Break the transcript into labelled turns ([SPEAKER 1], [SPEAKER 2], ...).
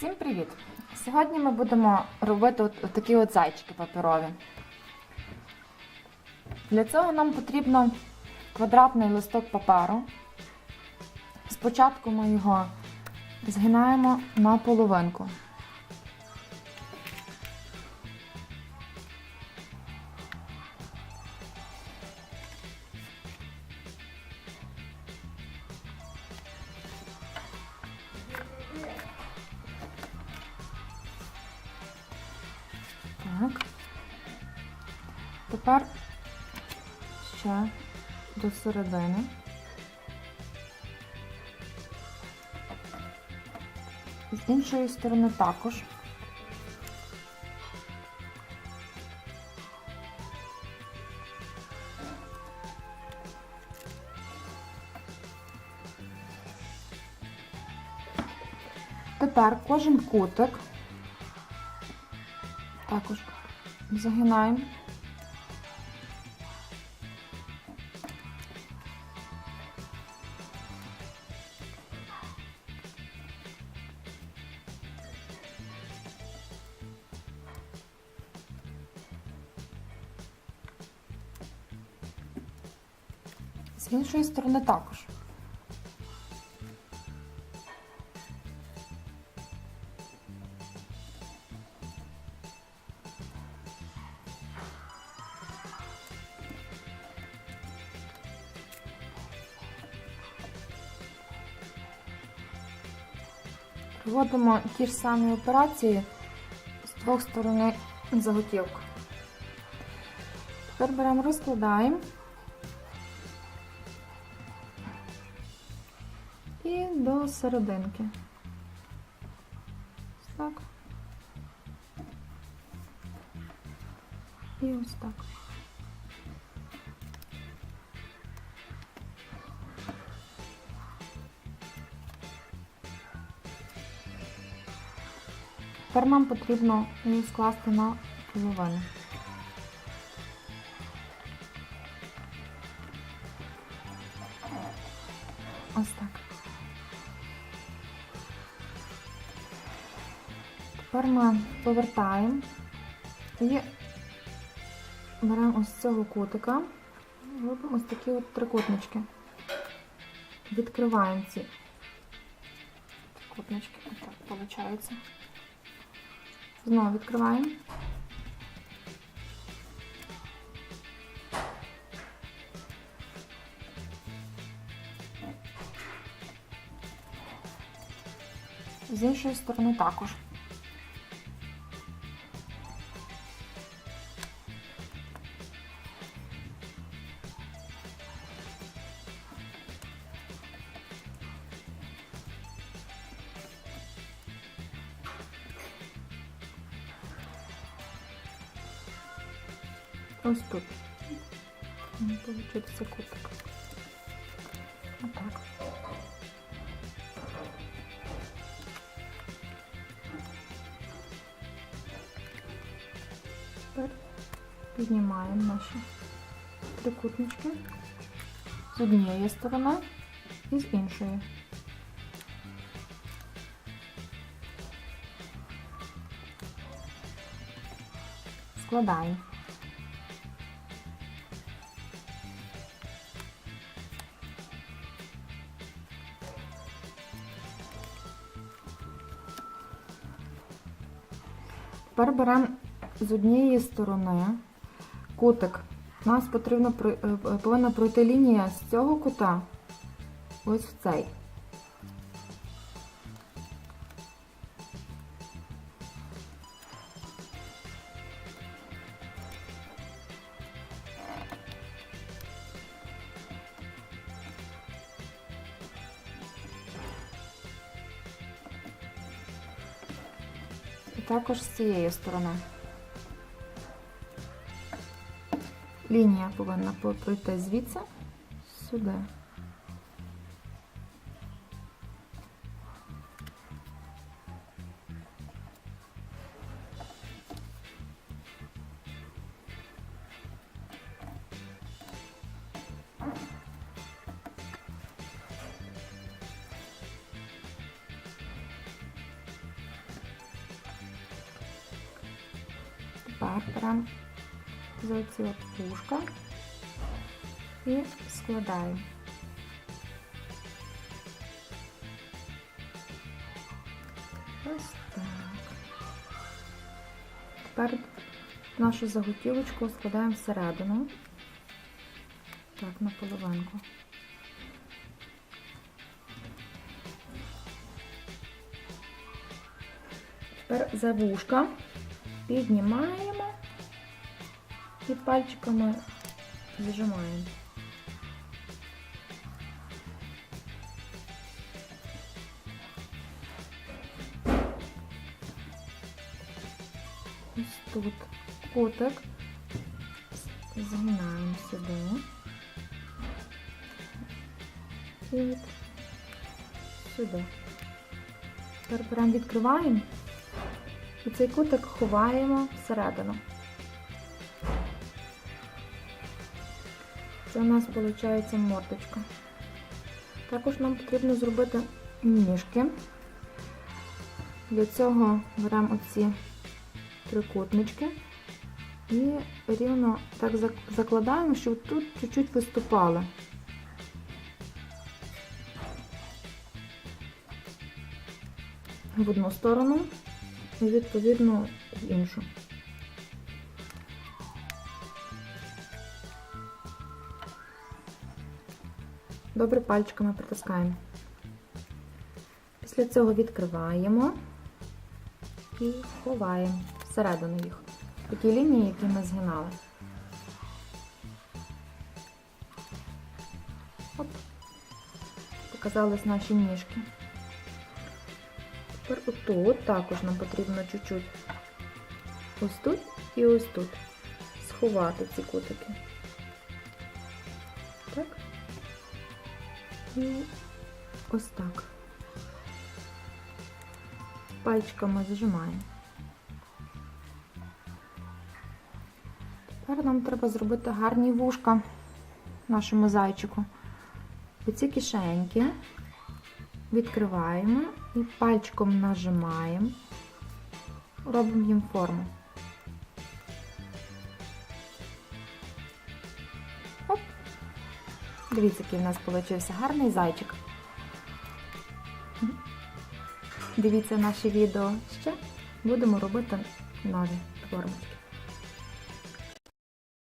[SPEAKER 1] Всім привіт! Сьогодні ми будемо робити от, от такі от зайчики паперові. Для цього нам потрібно квадратний листок паперу. Спочатку ми його згинаємо на половинку. Тепер ще до середини. З іншої сторони також. Тепер кожен кутик також загинаємо. З іншої сторони також. Проводимо ті ж самі операції з двох сторон заготівки. Тепер беремо, розкладаємо і до серединки. Ось так. І ось так. Тепер нам потрібно її скласти на половину. Ось так. Тепер ми повертаємо і беремо ось з цього кутика, робимо ось такі от трикутнички. Відкриваємо ці трикутнички. Ось так виходить. Знову відкриваємо. З іншої сторони також. Ось тут. Має Получиться кутик. Отак. Тепер піднімаємо наші трикутнички з однієї сторони і з іншої. Складаємо. Тепер беремо з однієї сторони кутик. У нас потрібно, е, е, повинна пройти лінія з цього кута ось в цей. Також з цієї сторони. Лінія повинна по- пройти звідси сюди. Беремо за ці от вушка і складаємо. Ось так. Тепер нашу заготівочку складаємо всередину. Так, на половинку. Тепер за вушка піднімаємо і пальчиками зажимаємо. Ось тут кутик згинаємо сюди. І от сюди. Тепер беремо, відкриваємо і цей кутик ховаємо всередину. Це у нас виходить мордочка. Також нам потрібно зробити ніжки. Для цього беремо оці трикутнички і рівно так закладаємо, щоб тут чуть-чуть виступали. В одну сторону і відповідно в іншу. Добре пальчиками притискаємо. Після цього відкриваємо і ховаємо всередину їх. Такі лінії, які ми згинали. Оп. Показались наші ніжки. Тепер отут також нам потрібно чуть-чуть ось тут і ось тут сховати ці кутики. І ось так. Пальчиками зажимаємо. Тепер нам треба зробити гарні вушка нашому зайчику. Оці кишеньки відкриваємо і пальчиком нажимаємо, робимо їм форму. Дивіться, який в нас вийшов гарний зайчик. Дивіться наші відео ще. Будемо робити нові формочки.